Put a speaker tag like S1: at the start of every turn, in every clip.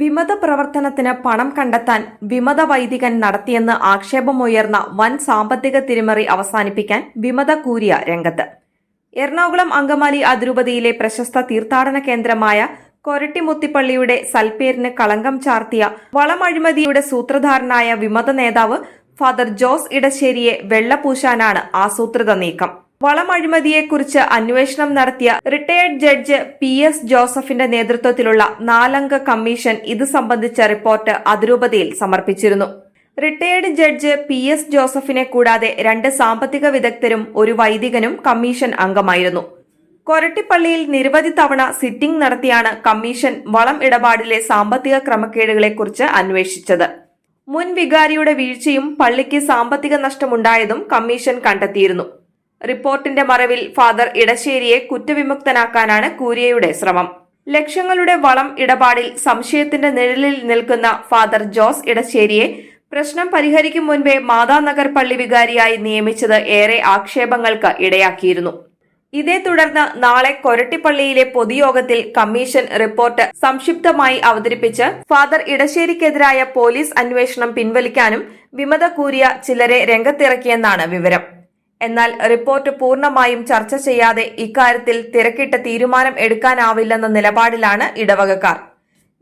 S1: വിമത പ്രവർത്തനത്തിന് പണം കണ്ടെത്താൻ വിമത വൈദികൻ നടത്തിയെന്ന് ആക്ഷേപമുയർന്ന വൻ സാമ്പത്തിക തിരിമറി അവസാനിപ്പിക്കാൻ വിമത കൂരിയ രംഗത്ത്. എറണാകുളം അങ്കമാലി അതിരൂപതയിലെ പ്രശസ്ത തീർത്ഥാടന കേന്ദ്രമായ കൊരട്ടിമുത്തിപ്പള്ളിയുടെ സൽപ്പേരിന് കളങ്കം ചാർത്തിയ വളമഴിമതിയുടെ സൂത്രധാരനായ വിമത നേതാവ് ഫാദർ ജോസ് ഇടശ്ശേരിയെ വെള്ളപൂശാനാണ് ആസൂത്രിത നീക്കം. വളമഴിമതിയെക്കുറിച്ച് അന്വേഷണം നടത്തിയ റിട്ടയേർഡ് ജഡ്ജ് പി എസ് ജോസഫിന്റെ നേതൃത്വത്തിലുള്ള നാലംഗ കമ്മീഷൻ ഇത് സംബന്ധിച്ച റിപ്പോർട്ട് അതിരൂപതയിൽ സമർപ്പിച്ചിരുന്നു. റിട്ടയേർഡ് ജഡ്ജ് പി എസ് ജോസഫിനെ കൂടാതെ രണ്ട് സാമ്പത്തിക വിദഗ്ധരും ഒരു വൈദികനും കമ്മീഷൻ അംഗമായിരുന്നു. കൊരട്ടിപ്പള്ളിയിൽ നിരവധി തവണ സിറ്റിംഗ് നടത്തിയാണ് കമ്മീഷൻ വളം ഇടപാടിലെ സാമ്പത്തിക ക്രമക്കേടുകളെക്കുറിച്ച് അന്വേഷിച്ചത്. മുൻ വികാരിയുടെ വീഴ്ചയും പള്ളിക്ക് സാമ്പത്തിക നഷ്ടമുണ്ടായതും കമ്മീഷൻ കണ്ടെത്തിയിരുന്നു. റിപ്പോർട്ടിന്റെ മറവിൽ ഫാദർ ഇടശ്ശേരിയെ കുറ്റവിമുക്തനാക്കാനാണ് കൂരിയയുടെ ശ്രമം. ലക്ഷങ്ങളുടെ വളം ഇടപാടിൽ സംശയത്തിന്റെ നിഴലിൽ നിൽക്കുന്ന ഫാദർ ജോസ് ഇടശ്ശേരിയെ പ്രശ്നം പരിഹരിക്കും മുൻപേ മാതാനഗർ പള്ളി വികാരിയായി നിയമിച്ചത് ഏറെ ആക്ഷേപങ്ങൾക്ക് ഇടയാക്കിയിരുന്നു. ഇതേ തുടർന്ന് നാളെ കൊരട്ടിപ്പള്ളിയിലെ പൊതുയോഗത്തിൽ കമ്മീഷൻ റിപ്പോർട്ട് സംക്ഷിപ്തമായി അവതരിപ്പിച്ച് ഫാദർ ഇടശ്ശേരിക്കെതിരായ പോലീസ് അന്വേഷണം പിൻവലിക്കാനും വിമത കൂരിയ ചിലരെ രംഗത്തിറക്കിയെന്നാണ് വിവരം. എന്നാൽ റിപ്പോർട്ട് പൂർണമായും ചർച്ച ചെയ്യാതെ ഇക്കാര്യത്തിൽ തിരക്കിട്ട തീരുമാനം എടുക്കാനാവില്ലെന്ന നിലപാടിലാണ് ഇടവകക്കാർ.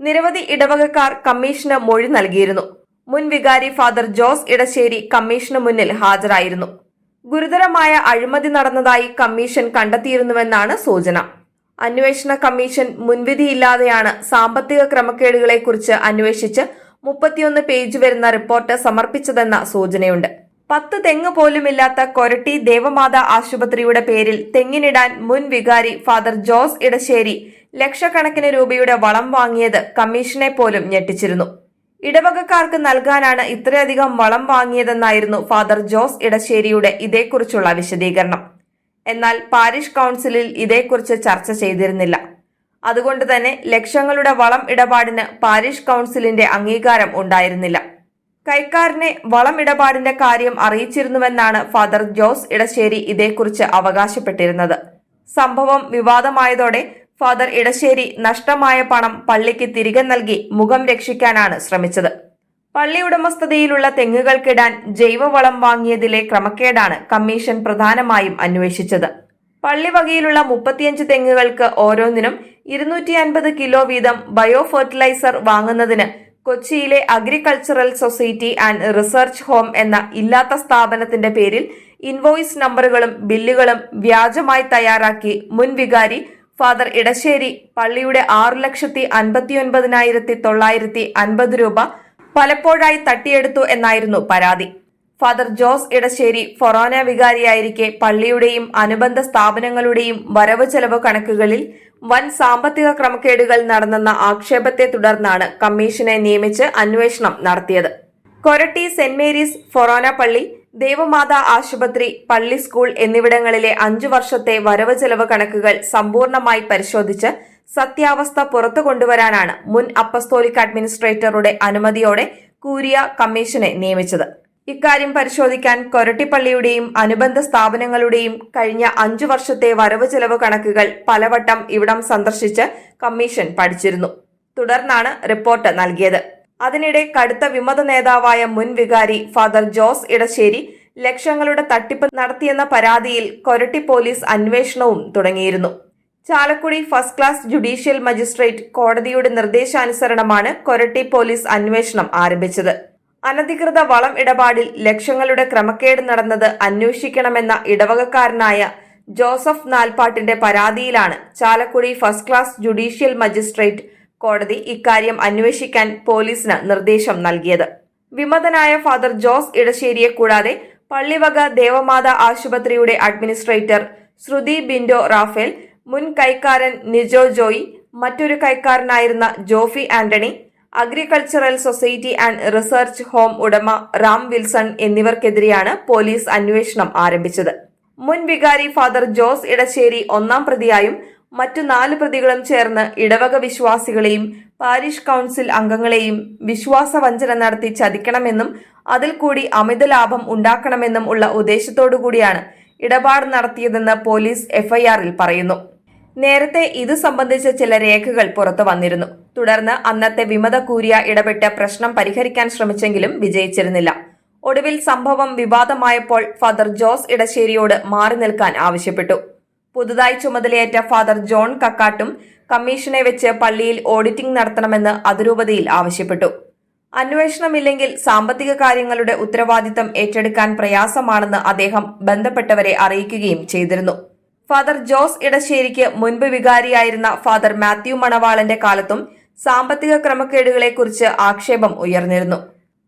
S1: നിരവധി ഇടവകക്കാർ കമ്മീഷന് മൊഴി നൽകിയിരുന്നു. മുൻ വികാരി ഫാദർ ജോസ് ഇടശ്ശേരി കമ്മീഷന് മുന്നിൽ ഹാജരായിരുന്നു. ഗുരുതരമായ അഴിമതി നടന്നതായി കമ്മീഷൻ കണ്ടെത്തിയിരുന്നുവെന്നാണ് സൂചന. അന്വേഷണ കമ്മീഷൻ മുൻവിധിയില്ലാതെയാണ് സാമ്പത്തിക ക്രമക്കേടുകളെക്കുറിച്ച് അന്വേഷിച്ച് മുപ്പത്തിയൊന്ന് പേജ് വരുന്ന റിപ്പോർട്ട് സമർപ്പിച്ചതെന്ന സൂചനയുണ്ട്. പത്ത് തെങ്ങ് പോലുമില്ലാത്ത കൊരട്ടി ദേവമാത ആശുപത്രിയുടെ പേരിൽ തെങ്ങിനിടാൻ മുൻ വികാരി ഫാദർ ജോസ് ഇടശ്ശേരി ലക്ഷക്കണക്കിന് രൂപയുടെ വളം വാങ്ങിയത് കമ്മീഷനെ പോലും ഞെട്ടിച്ചിരുന്നു. ഇടവകക്കാർക്ക് നൽകാനാണ് ഇത്രയധികം വളം വാങ്ങിയതെന്നായിരുന്നു ഫാദർ ജോസ് ഇടശ്ശേരിയുടെ ഇതേക്കുറിച്ചുള്ള വിശദീകരണം. എന്നാൽ പാരിഷ് കൗൺസിലിൽ ഇതേക്കുറിച്ച് ചർച്ച ചെയ്തിരുന്നില്ല. അതുകൊണ്ട് തന്നെ ലക്ഷങ്ങളുടെ വളം ഇടപാടിന് പാരിഷ് കൗൺസിലിന്റെ അംഗീകാരം ഉണ്ടായിരുന്നില്ല. കൈക്കാരനെ വളമിടപാടിന്റെ കാര്യം അറിയിച്ചിരുന്നുവെന്നാണ് ഫാദർ ജോസ് ഇടശ്ശേരി ഇതേക്കുറിച്ച് അവകാശപ്പെട്ടിരുന്നത്. സംഭവം വിവാദമായതോടെ ഫാദർ ഇടശ്ശേരി നഷ്ടമായ പണം പള്ളിക്ക് തിരികെ നൽകി മുഖം രക്ഷിക്കാനാണ് ശ്രമിച്ചത്. പള്ളി ഉടമസ്ഥതയിലുള്ള തെങ്ങുകൾക്കിടാൻ ജൈവവളം വാങ്ങിയതിലെ ക്രമക്കേടാണ് കമ്മീഷൻ പ്രധാനമായും അന്വേഷിച്ചത്. പള്ളി വകയിലുള്ള മുപ്പത്തിയഞ്ച് തെങ്ങുകൾക്ക് ഓരോന്നിനും ഇരുന്നൂറ്റി അൻപത് കിലോ വീതം ബയോ ഫെർട്ടിലൈസർ വാങ്ങുന്നതിന് കൊച്ചിയിലെ agricultural society and research home എന്ന ഇല്ലാത്ത സ്ഥാപനത്തിന്റെ പേരിൽ ഇൻവോയ്സ് നമ്പറുകളും ബില്ലുകളും വ്യാജമായി തയ്യാറാക്കി മുൻ വികാരി ഫാദർ ഇടശ്ശേരി പള്ളിയുടെ ആറു ലക്ഷത്തി അൻപത്തിയൊൻപതിനായിരത്തി തൊള്ളായിരത്തി അൻപത് രൂപ പലപ്പോഴായി തട്ടിയെടുത്തു എന്നായിരുന്നു പരാതി. ഫാദർ ജോസ് ഇടശ്ശേരി ഫൊറോന വികാരിയായിരിക്കെ പള്ളിയുടെയും അനുബന്ധ സ്ഥാപനങ്ങളുടെയും വരവ് ചെലവ് കണക്കുകളിൽ വൻ സാമ്പത്തിക ക്രമക്കേടുകൾ നടന്നെന്ന ആക്ഷേപത്തെ തുടർന്നാണ് കമ്മീഷനെ നിയമിച്ച് അന്വേഷണം നടത്തിയത്. കൊരട്ടി സെന്റ് മേരീസ് ഫൊറോന പള്ളി ദേവമാതാ ആശുപത്രി പള്ളി സ്കൂൾ എന്നിവിടങ്ങളിലെ അഞ്ചു വർഷത്തെ വരവ് ചെലവ് കണക്കുകൾ സമ്പൂർണമായി പരിശോധിച്ച് സത്യാവസ്ഥ പുറത്തു കൊണ്ടുവരാനാണ് മുൻ അപ്പസ്തോലിക് അഡ്മിനിസ്ട്രേറ്ററുടെ അനുമതിയോടെ കൂരിയ കമ്മീഷനെ നിയമിച്ചത്. ഇക്കാര്യം പരിശോധിക്കാൻ കൊരട്ടിപ്പള്ളിയുടെയും അനുബന്ധ സ്ഥാപനങ്ങളുടെയും കഴിഞ്ഞ അഞ്ചു വർഷത്തെ വരവ് ചെലവ് കണക്കുകൾ പലവട്ടം ഇവിടം സന്ദർശിച്ച് കമ്മീഷൻ പഠിച്ചിരുന്നു. തുടർന്നാണ് റിപ്പോർട്ട് നൽകിയത്. അതിനിടെ കടുത്ത വിമത നേതാവായ മുൻ വികാരി ഫാദർ ജോസ് ഇടശ്ശേരി ലക്ഷങ്ങളുടെ തട്ടിപ്പ് നടത്തിയെന്ന പരാതിയിൽ കൊരട്ടി പോലീസ് അന്വേഷണവും തുടങ്ങിയിരുന്നു. Chalakudy first class judicial magistrate കോടതിയുടെ നിർദ്ദേശാനുസരണമാണ് കൊരട്ടി പോലീസ് അന്വേഷണം ആരംഭിച്ചത്. അനധികൃത വളം ഇടപാടിൽ ലക്ഷങ്ങളുടെ ക്രമക്കേട് നടന്നത് അന്വേഷിക്കണമെന്ന ഇടവകക്കാരനായ ജോസഫ് നാൽപ്പാട്ടിന്റെ പരാതിയിലാണ് Chalakudy first class judicial magistrate കോടതി ഇക്കാര്യം അന്വേഷിക്കാൻ പോലീസിന് നിർദ്ദേശം നൽകിയത്. വിമതനായ ഫാദർ ജോസ് ഇടശ്ശേരിയെ കൂടാതെ പള്ളിവക ദേവമാത ആശുപത്രിയുടെ അഡ്മിനിസ്ട്രേറ്റർ ശ്രുതി ബിൻഡോ റാഫേൽ മുൻ കൈക്കാരൻ നിജോ ജോയി മറ്റൊരു കൈക്കാരനായിരുന്ന Jofy Antony agricultural society and research home ഉടമ റാം വിൽസൺ എന്നിവർക്കെതിരെയാണ് പോലീസ് അന്വേഷണം ആരംഭിച്ചത്. മുൻ വികാരി ഫാദർ ജോസ് ഇടശ്ശേരി ഒന്നാം പ്രതിയായും മറ്റു നാല് പ്രതികളും ചേർന്ന് ഇടവക വിശ്വാസികളെയും പാരിഷ് കൗൺസിൽ അംഗങ്ങളെയും വിശ്വാസവഞ്ചന നടത്തി ചതിക്കണമെന്നും അതിൽ കൂടി അമിത ലാഭം ഉണ്ടാക്കണമെന്നും ഉള്ള ഉദ്ദേശത്തോടുകൂടിയാണ് ഇടപാട് നടത്തിയതെന്ന് പോലീസ് എഫ്ഐആറിൽ പറയുന്നു. നേരത്തെ ഇത് സംബന്ധിച്ച ചില രേഖകൾ പുറത്തു വന്നിരുന്നു. തുടർന്ന് അന്നത്തെ വിമത കൂരിയ ഇടപെട്ട് പ്രശ്നം പരിഹരിക്കാൻ ശ്രമിച്ചെങ്കിലും വിജയിച്ചിരുന്നില്ല. ഒടുവിൽ സംഭവം വിവാദമായപ്പോൾ ഫാദർ ജോസ് ഇടശ്ശേരിയോട് മാറി നിൽക്കാൻ ആവശ്യപ്പെട്ടു. പുതുതായി ചുമതലയേറ്റ ഫാദർ ജോൺ കക്കാട്ടും കമ്മീഷനെ വെച്ച് പള്ളിയിൽ ഓഡിറ്റിംഗ് നടത്തണമെന്ന് അതിരൂപതയിൽ ആവശ്യപ്പെട്ടു. അന്വേഷണമില്ലെങ്കിൽ സാമ്പത്തിക കാര്യങ്ങളുടെ ഉത്തരവാദിത്തം ഏറ്റെടുക്കാൻ പ്രയാസമാണെന്ന് അദ്ദേഹം ബന്ധപ്പെട്ടവരെ അറിയിക്കുകയും ചെയ്തിരുന്നു. ഫാദർ ജോസ് ഇടശ്ശേരിക്ക് മുൻപ് വികാരിയായിരുന്ന ഫാദർ മാത്യു മണവാളന്റെ കാലത്തും സാമ്പത്തിക ക്രമക്കേടുകളെക്കുറിച്ച് ആക്ഷേപം ഉയർന്നിരുന്നു.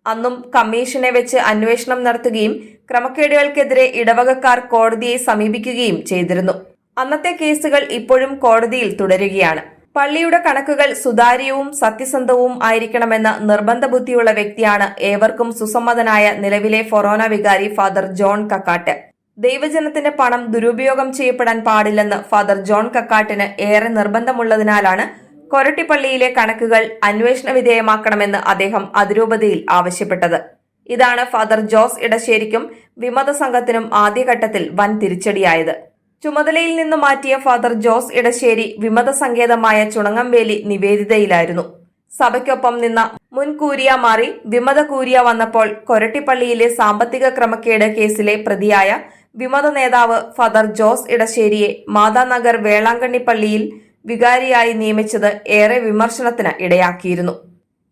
S1: അന്നും കമ്മീഷനെ വെച്ച് അന്വേഷണം നടത്തുകയും ക്രമക്കേടുകൾക്കെതിരെ ഇടവകക്കാർ കോടതിയെ സമീപിക്കുകയും ചെയ്തിരുന്നു. അന്നത്തെ കേസുകൾ ഇപ്പോഴും കോടതിയിൽ തുടരുകയാണ്. പള്ളിയുടെ കണക്കുകൾ സുതാര്യവും സത്യസന്ധവും ആയിരിക്കണമെന്ന നിർബന്ധ ബുദ്ധിയുള്ള വ്യക്തിയാണ് ഏവർക്കും സുസമ്മതനായ നിലവിലെ ഫൊറോന വികാരി ഫാദർ ജോൺ കക്കാട്ട്. ദൈവജനത്തിന്റെ പണം ദുരുപയോഗം ചെയ്യപ്പെടാൻ പാടില്ലെന്ന് ഫാദർ ജോൺ കക്കാട്ടിന് ഏറെ നിർബന്ധമുള്ളതിനാലാണ് കൊരട്ടിപ്പള്ളിയിലെ കണക്കുകൾ അന്വേഷണ വിധേയമാക്കണമെന്ന് അദ്ദേഹം അതിരൂപതയിൽ ആവശ്യപ്പെട്ടത്. ഇതാണ് ഫാദർ ജോസ് ഇടശ്ശേരിക്കും വിമത സംഘത്തിനും ആദ്യഘട്ടത്തിൽ വൻ തിരിച്ചടിയായത്. ചുമതലയിൽ നിന്ന് മാറ്റിയ ഫാദർ ജോസ് ഇടശ്ശേരി വിമത സങ്കേതമായ ചുണങ്ങംവേലി നിവേദിതയിലായിരുന്നു. സഭയ്ക്കൊപ്പം നിന്ന മുൻ കൂരിയ മാറി വിമത കൂരിയ വന്നപ്പോൾ കൊരട്ടിപ്പള്ളിയിലെ സാമ്പത്തിക ക്രമക്കേട് കേസിലെ പ്രതിയായ വിമത നേതാവ് ഫാദർ ജോസ് ഇടശ്ശേരിയെ മാതാനഗർ വേളാങ്കണ്ണി പള്ളിയിൽ വികാരിയായി നിയമിച്ചത് ഏറെ വിമർശനത്തിന് ഇടയാക്കിയിരുന്നു.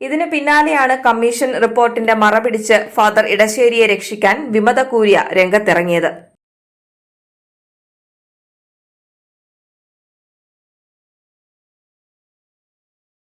S1: ഇതിന് പിന്നാലെയാണ് കമ്മീഷൻ റിപ്പോർട്ടിന്റെ മറപിടിച്ച് ഫാദർ ഇടശ്ശേരിയെ രക്ഷിക്കാൻ വിമത കൂരിയ രംഗത്തിറങ്ങിയത്.